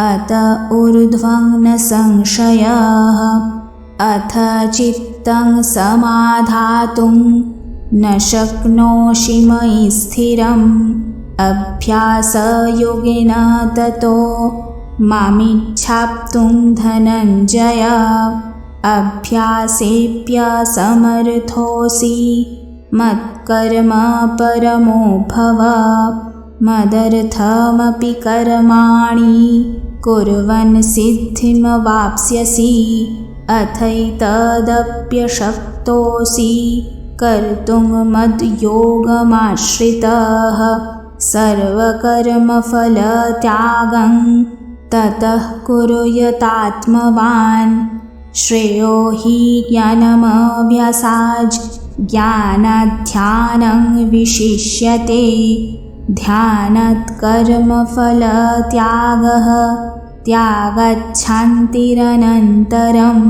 अत ऊर्ध्वं न संशयः। अथ चित्तं समाधातुं न शक्नोषि मयि स्थिरम्। अभ्यासयोगेन ततो मामिच्छाप्तुं धनञ्जय। अभ्यासेऽप्यसमर्थोऽसि मत्कर्म परमो भव। मदर्थमपि कर्माणि कुर्वन् सिद्धिमवाप्स्यसि। अथैतदप्यशक्तोऽसि। कर्तुं मद्योगमाश्रितः। सर्वकर्मफलत्यागं ततः कुरु यतात्मवान्। श्रेयो हि ज्ञानमभ्यासाज् ज्ञानाध्यानं विशिष्यते ध्यानात् कर्मफलत्यागः त्यागच्छान्तिरनन्तरम्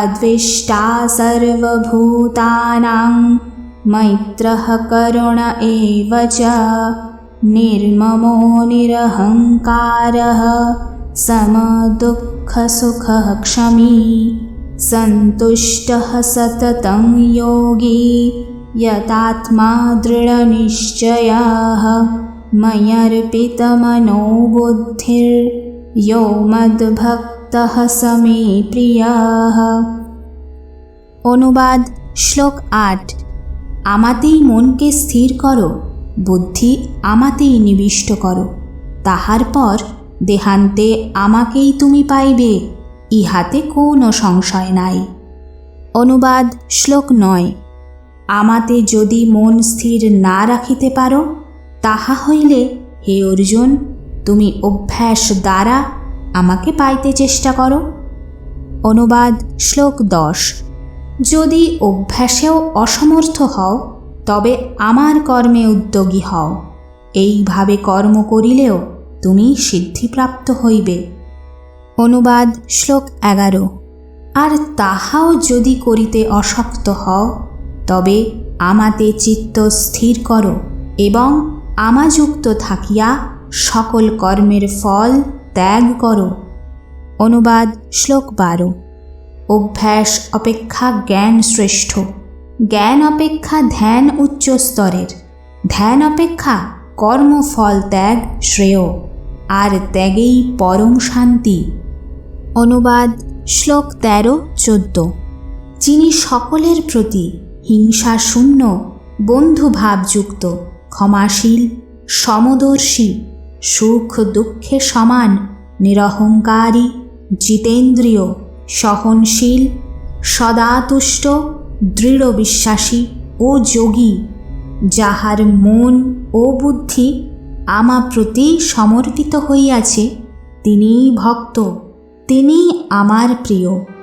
अद्विष्टा सर्वभूतानां मैत्रः करुण एव च निर्ममो निरहङ्कारः समदुःखसुखः क्षमी सन्तुष्टः सततं योगी यतात्मा दृढनिश्चयः मयर्पितमनो बुद्धिर्यो मद्भक्तः स मे প্রিয়ः অনুবাদ শ্লোক আট আমাতেই মনকে স্থির করো বুদ্ধি আমাতেই নিবিষ্ট করো তাহার পর দেহান্তে আমাকেই তুমি পাইবে ইহাতে কোনো সংশয় নাই অনুবাদ শ্লোক নয় আমাতে যদি মন স্থির না রাখিতে পারো, তাহা হইলে, হে অর্জুন, তুমি অভ্যাস দ্বারা আমাকে পাইতে চেষ্টা করো। অনুবাদ শ্লোক দশ। যদি অভ্যাসেও অসমর্থ হও, তবে আমার কর্মে উদ্যোগী হও। এইভাবে কর্ম করিলেও তুমি সিদ্ধিপ্রাপ্ত হইবে। অনুবাদ শ্লোক এগারো। আর তাহাও যদি করিতে অশক্ত হও তবে আমাতে চিত্ত স্থির করো এবং আমাযুক্ত থাকিয়া সকল কর্মের ফল ত্যাগ করো। অনুবাদ শ্লোক বারো। অভ্যাস অপেক্ষা জ্ঞান শ্রেষ্ঠ। জ্ঞান অপেক্ষা ধ্যান উচ্চ স্তরের। ধ্যান অপেক্ষা কর্মফল ত্যাগ শ্রেয়। আর ত্যাগেই পরম শান্তি। অনুবাদ শ্লোক তেরো চোদ্দ। যিনি সকলের প্রতি হিংসা শূন্য, বন্ধুভাবযুক্ত, ক্ষমাশীল, সমদর্শী, সুখ দুঃখে সমান, নিরহংকারী, জিতেন্দ্রিয়, সহনশীল, সদাতুষ্ট দৃঢ় বিশ্বাসী ও যোগী, যাহার মন ও বুদ্ধি আমা প্রতি সমর্পিত হইয়াছে, তিনিই ভক্ত তিনি আমার প্রিয়।